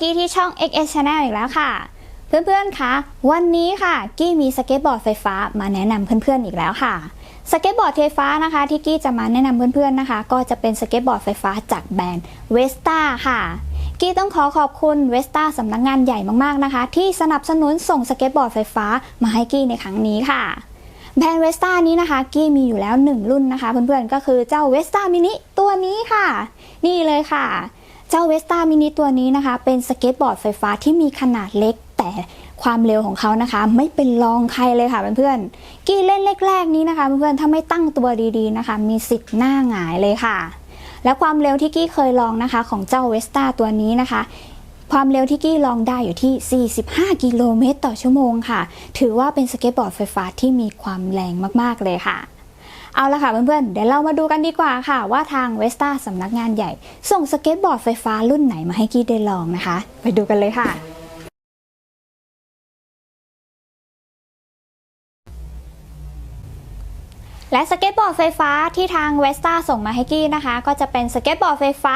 กี้ที่ช่อง XS Channel อีกแล้วค่ะ เพื่อนๆ คะ วันนี้ค่ะ กี้มีสเก็ตบอร์ดไฟฟ้ามาแนะนำเพื่อนๆ อีกแล้วค่ะ สเก็ตบอร์ดไฟฟ้านะคะที่กี้จะมาแนะนำเพื่อนๆ นะคะ ก็จะเป็นสเก็ตบอร์ดไฟฟ้าจากแบรนด์เวสตาค่ะ กี้ต้องขอขอบคุณเวสตาสำนักงานใหญ่มากๆ นะคะ ที่สนับสนุนส่งสเก็ตบอร์ดไฟฟ้ามาให้กี้ในครั้งนี้ค่ะแบรนด์เวสต้านี้นะคะ กี้มีอยู่แล้ว 1 รุ่นนะคะ เพื่อนๆก็คือเจ้าเวสต้ามินิตัวนี้ค่ะ นี่เลยค่ะ เจ้าเวสต้ามินิตัวนี้นะคะ เป็นสเก็ตบอร์ดไฟฟ้าที่มีขนาดเล็กแต่ความเร็วของเขานะคะ ไม่เป็นรองใครเลยค่ะเพื่อนๆกี้เล่นแรกๆนี้นะคะ เพื่อนๆถ้าไม่ตั้งตัวดีๆนะคะ มีสิทธิ์หน้าหงายเลยค่ะ และความเร็วที่กี้เคยลองนะคะ ของเจ้าเวสต้าตัวนี้นะคะความเร็วที่กี้ลองได้อยู่ที่ 45 กิโลเมตรต่อชั่วโมงค่ะ ถือว่าเป็นสเก็ตบอร์ดไฟฟ้าที่มีความแรงมาก ๆ เลยค่ะ เอาละค่ะเพื่อนๆ เดี๋ยวเรามาดูกันดีกว่าค่ะ ว่าทางเวสต้าสำนักงานใหญ่ ส่งสเก็ตบอร์ดไฟฟ้ารุ่นไหนมาให้กี้ได้ลองนะคะ ไปดูกันเลยค่ะและสเก็ตบอร์ดไฟฟ้าที่ทางเวสต้าส่งมาให้กี้นะคะ ก็จะเป็นสเก็ตบอร์ดไฟฟ้า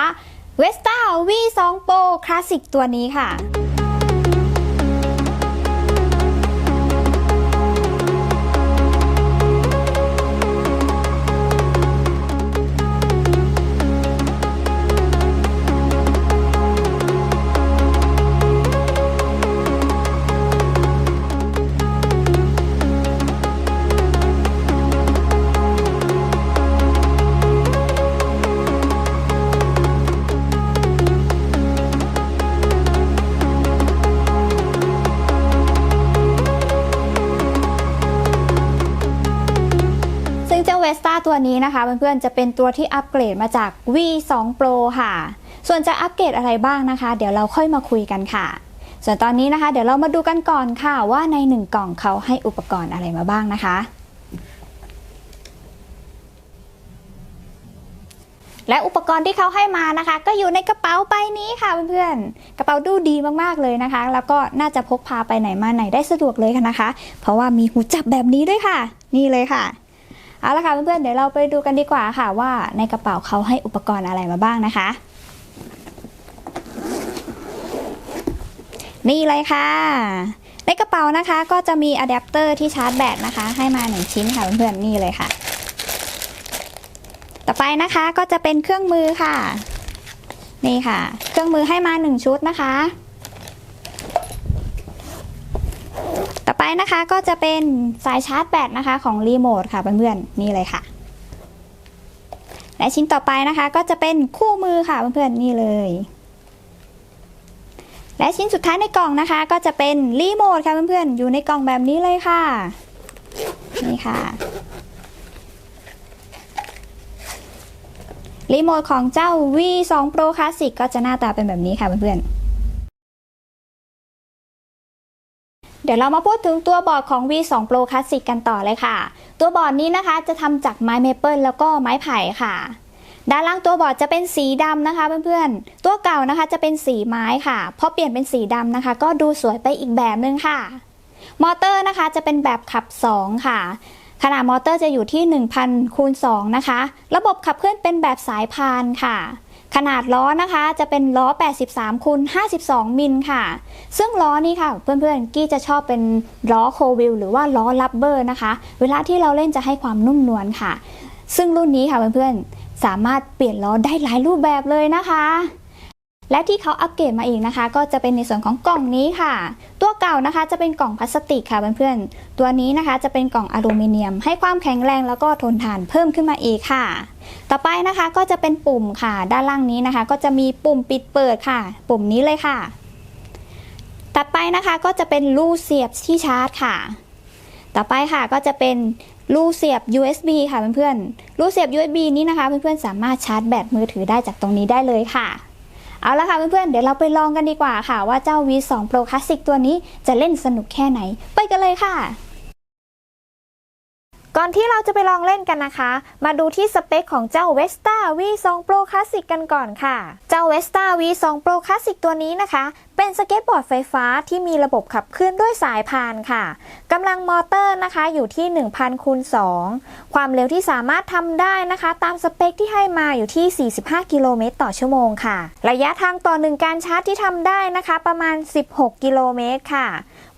เวสต้า V2 Pro Classic ตัวนี้ค่ะ ตัวนี้นะคะเพื่อนๆจะเป็นตัวที่อัปเกรดมาจาก V2 Pro ค่ะ ส่วนจะอัปเกรดอะไรบ้างนะคะ เดี๋ยวเราค่อยมาคุยกันค่ะ ส่วนตอนนี้นะคะ เดี๋ยวเรามาดูกันก่อนค่ะว่าในหนึ่งกล่องเขาให้อุปกรณ์อะไรมาบ้างนะคะและอุปกรณ์ที่เขาให้มานะคะ ก็อยู่ในกระเป๋าใบนี้ค่ะเพื่อนๆ กระเป๋าดูดีมากๆเลยนะคะ แล้วก็น่าจะพกพาไปไหนมาไหนได้สะดวกเลยค่ะนะคะ เพราะว่ามีหูจับแบบนี้ด้วยค่ะ นี่เลยค่ะ เอาละค่ะเพื่อนๆเดี๋ยวเราไปดูกันดีกว่าค่ะว่าในกระเป๋าเขาให้อุปกรณ์อะไรมาบ้างนะคะ นี่เลยค่ะ ในกระเป๋านะคะก็จะมีอะแดปเตอร์ที่ชาร์จแบตนะคะ ให้มาหนึ่งชิ้นค่ะเพื่อนๆนี่เลยค่ะ ต่อไปนะคะก็จะเป็นเครื่องมือค่ะ นี่ค่ะ เครื่องมือให้มาหนึ่งชุดนะคะ ต่อไปนะคะก็จะเป็นสายชาร์จแบตนะคะของรีโมทค่ะเพื่อนๆนี่เลยค่ะ และชิ้นต่อไปนะคะก็จะเป็นคู่มือค่ะเพื่อนๆนี่เลย และชิ้นสุดท้ายในกล่องนะคะ ก็จะเป็นรีโมทค่ะเพื่อนๆอยู่ในกล่องแบบนี้เลยค่ะนี่ค่ะรีโมทของเจ้า V2 Pro Classic ก็จะหน้าตาเป็นแบบนี้ค่ะเพื่อนๆ เดี๋ยวเรามาพูดถึงตัวบอร์ดของ V2 Pro Classic กันต่อเลยค่ะ ตัวบอร์ดนี้นะคะจะทำจากไม้เมเปิลแล้วก็ไม้ไผ่ค่ะ ด้านล่างตัวบอร์ดจะเป็นสีดำนะคะเพื่อนๆ ตัวเก่านะคะจะเป็นสีไม้ค่ะ พอเปลี่ยนเป็นสีดำนะคะ ก็ดูสวยไปอีกแบบนึงค่ะ มอเตอร์นะคะจะเป็นแบบขับ 2 ค่ะ ขนาดมอเตอร์จะอยู่ที่ 1,000คูณ2นะคะ ระบบขับเคลื่อนเป็นแบบสายพานค่ะ ขนาดล้อนะคะจะเป็นล้อ 83คูณ52 มิลค่ะ ซึ่งล้อนี้ค่ะ เพื่อนๆ กี้จะชอบเป็นล้อโควิลหรือว่าล้อลับเบอร์นะคะ เวลาที่เราเล่นจะให้ความนุ่มนวลค่ะ ซึ่งรุ่นนี้ค่ะเพื่อนๆ สามารถเปลี่ยนล้อได้หลายรูปแบบเลยนะคะและที่เขาอัปเกรดมาอีกนะคะ ก็จะเป็นในส่วนของกล่องนี้ค่ะ ตัวเก่านะคะจะเป็นกล่องพลาสติกค่ะเพื่อนๆตัวนี้นะคะจะเป็นกล่องอลูมิเนียม ให้ความแข็งแรงแล้วก็ทนทานเพิ่มขึ้นมาอีกค่ะ ต่อไปนะคะก็จะเป็นปุ่มค่ะ ด้านล่างนี้นะคะ ก็จะมีปุ่มปิดเปิดค่ะ ปุ่มนี้เลยค่ะ ต่อไปนะคะก็จะเป็นรูเสียบที่ชาร์จค่ะ ต่อไปค่ะก็จะเป็นรูเสียบ USB ค่ะเพื่อนๆ รูเสียบ USB นี้นะคะ เพื่อนๆ สามารถชาร์จแบตมือถือได้จากตรงนี้ได้เลยค่ะ เอาละค่ะเพื่อนๆ เดี๋ยวเราไปลองกันดีกว่าค่ะ ว่าเจ้า V2 Pro Classic ตัวนี้จะเล่นสนุกแค่ไหน ไปกันเลยค่ะ ก่อนที่เราจะไปลองเล่นกันนะคะ มาดูที่สเปคของเจ้า Vesta V2 Pro Classic กันก่อนค่ะ เจ้า Vesta V2 Pro Classic ตัวนี้นะคะ เป็นสเก็ตบอร์ดไฟฟ้าที่มีระบบขับเคลื่อนด้วยสายพานค่ะกำลังมอเตอร์นะคะอยู่ที่ 1000คูณ2ความเร็วที่สามารถทำได้นะคะ ตามสเปคที่ให้มาอยู่ที่ 45 กิโลเมตรต่อชั่วโมงค่ะ ระยะทางต่อหนึ่งการชาร์จที่ทำได้นะคะ ประมาณ 16 กิโลเมตรค่ะ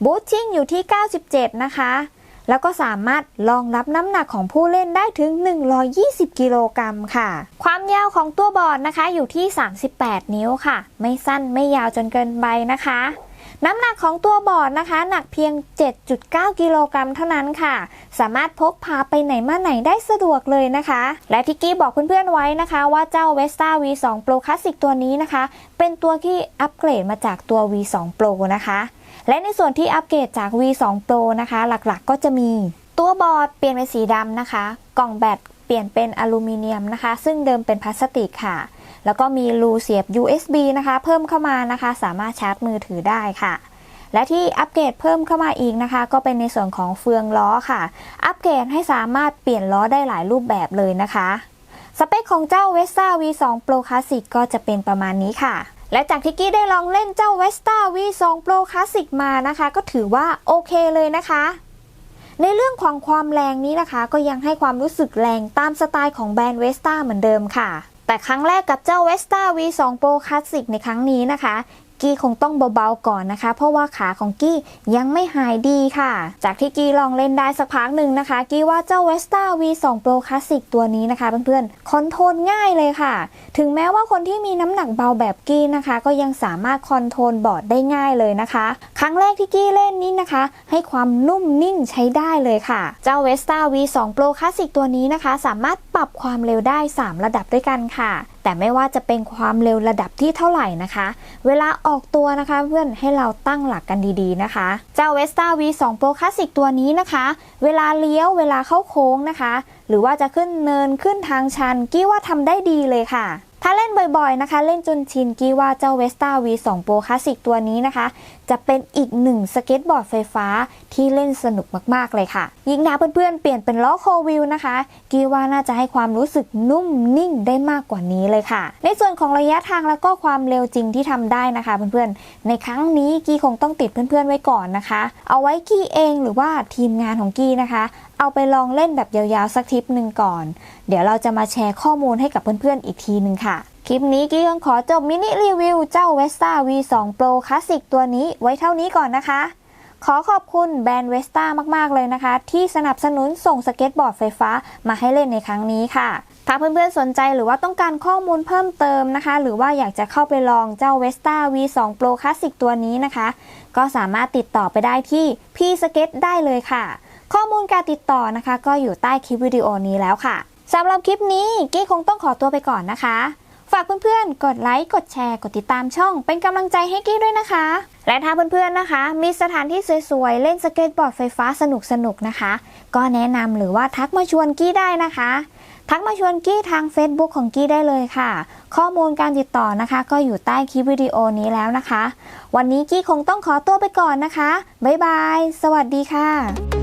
บูทชิ่งอยู่ที่ 97 นะคะ แล้วก็สามารถรองรับน้ำหนักของผู้เล่นได้ถึง 120 กิโลกรัมค่ะ ความยาวของตัวบอร์ดนะคะอยู่ที่ 38 นิ้วค่ะ ไม่สั้นไม่ยาวจนเกินไปนะคะ น้ำหนักของตัวบอร์ดนะคะ หนักเพียง 7.9 กิโลกรัมเท่านั้นค่ะ สามารถพกพาไปไหนมาไหนได้สะดวกเลยนะคะ และที่กี้บอกเพื่อนๆไว้นะคะ ว่าเจ้า Vesta V2 Pro Classic ตัวนี้นะคะ เป็นตัวที่อัปเกรดมาจากตัว V2 Pro นะคะ และในส่วนที่อัปเกรดจาก V2 Pro นะคะ หลักๆก็จะมีตัวบอร์ดเปลี่ยนเป็นสีดำนะคะ กล่องแบตเปลี่ยนเป็นอลูมิเนียมนะคะ ซึ่งเดิมเป็นพลาสติกค่ะ แล้วก็มีรูเสียบ USB นะคะ เพิ่มเข้ามานะคะ สามารถชาร์จมือถือได้ค่ะและที่อัปเกรดเพิ่มเข้ามาอีกนะคะ ก็เป็นในส่วนของเฟืองล้อค่ะ อัปเกรดให้สามารถเปลี่ยนล้อได้หลายรูปแบบเลยนะคะ สเปคของเจ้า Vesta V2 Pro Classic ก็จะเป็นประมาณนี้ค่ะ และจากที่กี้ได้ลองเล่นเจ้า Vesta V2 Pro Classic มานะคะ ก็ถือว่าโอเคเลยนะคะ ในเรื่องของความแรงนี้นะคะ ก็ยังให้ความรู้สึกแรงตามสไตล์ของแบรนด์ Vesta เหมือนเดิมค่ะแต่ครั้งแรกกับเจ้า Vesta V2 Pro Classic ในครั้งนี้นะคะ กี้คงต้องเบาๆก่อนนะคะ เพราะว่าขาของกี้ยังไม่หายดีค่ะ จากที่กี้ลองเล่นได้สักพักหนึ่งนะคะ กี้ว่าเจ้า Vesta V2 Pro Classic ตัวนี้นะคะเพื่อนๆคอนโทรลง่ายเลยค่ะ ถึงแม้ว่าคนที่มีน้ำหนักเบาแบบกี้นะคะ ก็ยังสามารถคอนโทรลบอร์ดได้ง่ายเลยนะคะ ครั้งแรกที่กี้เล่นนี้นะคะ ให้ความนุ่มนิ่งใช้ได้เลยค่ะ เจ้า Vesta V2 Pro Classic ตัวนี้นะคะ สามารถปรับความเร็วได้ 3 ระดับด้วยกันค่ะ แต่ไม่ว่าจะเป็นความเร็วระดับที่เท่าไหร่นะคะ เวลาออกตัวนะคะเพื่อนให้เราตั้งหลักกันดีๆนะคะ เจ้า Vesta V2 Pro Classic ตัวนี้นะคะ เวลาเลี้ยวเวลาเข้าโค้งนะคะ หรือว่าจะขึ้นเนินขึ้นทางชัน กี้ว่าทำได้ดีเลยค่ะ ถ้าเล่นบ่อยๆนะคะ เล่นจนชินกี้ว่าเจ้า Vesta V2 Pro Classic ตัวนี้นะคะ จะเป็นอีกหนึ่งสเก็ตบอร์ดไฟฟ้าที่เล่นสนุกมากๆเลยค่ะยิ่งนะเพื่อนๆเปลี่ยนเป็นล้อโควิลนะคะกี้ว่าน่าจะให้ความรู้สึกนุ่มนิ่งได้มากกว่านี้เลยค่ะ ในส่วนของระยะทางแล้วก็ความเร็วจริงที่ทำได้นะคะเพื่อนๆในครั้งนี้กี้คงต้องติดเพื่อนๆไว้ก่อนนะคะ เอาไว้กี้เองหรือว่าทีมงานของกี้นะคะเอาไปลองเล่นแบบยาวๆสักทริปหนึ่งก่อน เดี๋ยวเราจะมาแชร์ข้อมูลให้กับเพื่อนๆอีกทีหนึ่งค่ะ คลิปนี้กี้ต้องขอจบมินิรีวิวเจ้า Vesta V2 Pro Classic ตัวนี้ไว้เท่านี้ก่อนนะคะ ขอขอบคุณแบรนด์ Vesta มากๆเลยนะคะ ที่สนับสนุนส่งสเก็ตบอร์ดไฟฟ้ามาให้เล่นในครั้งนี้ค่ะถ้าเพื่อนๆ สนใจหรือว่าต้องการข้อมูลเพิ่มเติมนะคะ หรือว่าอยากจะเข้าไปลองเจ้า Vesta V2 Pro Classic ตัวนี้นะคะ ก็สามารถติดต่อไปได้ที่พี่สเก็ตได้เลยค่ะ ข้อมูลการติดต่อนะคะ ก็อยู่ใต้คลิปวิดีโอนี้แล้วค่ะสำหรับคลิปนี้กี้คงต้องขอตัวไปก่อนนะคะ ฝากเพื่อนๆ กดไลค์กดแชร์ กดติดตามช่อง เป็นกำลังใจให้กี้ด้วยนะคะ และถ้าเพื่อนๆนะคะ มีสถานที่สวยๆ เล่นสเก็ตบอร์ดไฟฟ้าสนุกๆนะคะ ก็แนะนำหรือว่าทักมาชวนกี้ได้นะคะ ทักมาชวนกี้ทาง Facebook ของกี้ได้เลยค่ะ ข้อมูลการติดต่อนะคะ ก็อยู่ใต้คลิปวิดีโอนี้แล้วนะคะ วันนี้กี้คงต้องขอตัวไปก่อนนะคะบ๊ายบายสวัสดีค่ะ